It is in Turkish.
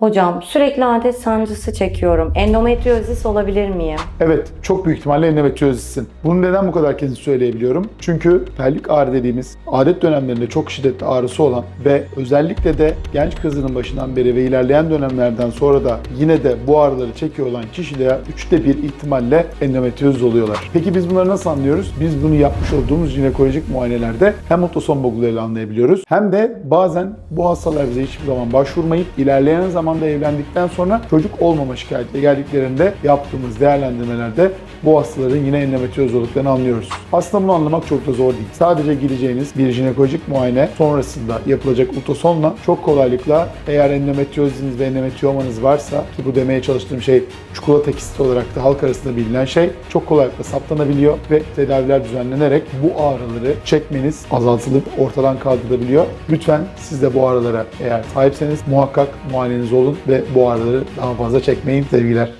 Hocam sürekli adet sancısı çekiyorum. Endometriozis olabilir miyim? Evet, çok büyük ihtimalle endometriozissin. Bunu neden bu kadar kesin söyleyebiliyorum? Çünkü pelvik ağrı dediğimiz adet dönemlerinde çok şiddetli ağrısı olan ve özellikle de genç kızının başından beri ve ilerleyen dönemlerden sonra da yine de bu ağrıları çekiyor olan kişide üçte bir ihtimalle endometriozis oluyorlar. Peki biz bunları nasıl anlıyoruz? Biz bunu yapmış olduğumuz jinekolojik muayenelerde hem ultrason bulgularıyla anlayabiliyoruz hem de bazen bu hastalar bize hiçbir zaman başvurmayıp ilerleyen zamanda evlendikten sonra çocuk olmama şikayetiyle geldiklerinde yaptığımız değerlendirmelerde bu hastaların yine endometrioz olduklarını anlıyoruz. Aslında bunu anlamak çok da zor değil. Sadece gideceğiniz bir jinekolojik muayene sonrasında yapılacak ultrasonla çok kolaylıkla eğer endometrioziniz ve endometriomanız varsa ki bu demeye çalıştığım şey çikolata kisti olarak da halk arasında bilinen şey çok kolaylıkla saptanabiliyor ve tedaviler düzenlenerek bu ağrıları çekmeniz azaltılıp ortadan kaldırılabiliyor. Lütfen siz de bu ağrılara eğer sahipseniz muhakkak muayeneniz olun ve bu ağrıları daha fazla çekmeyin sevgiler.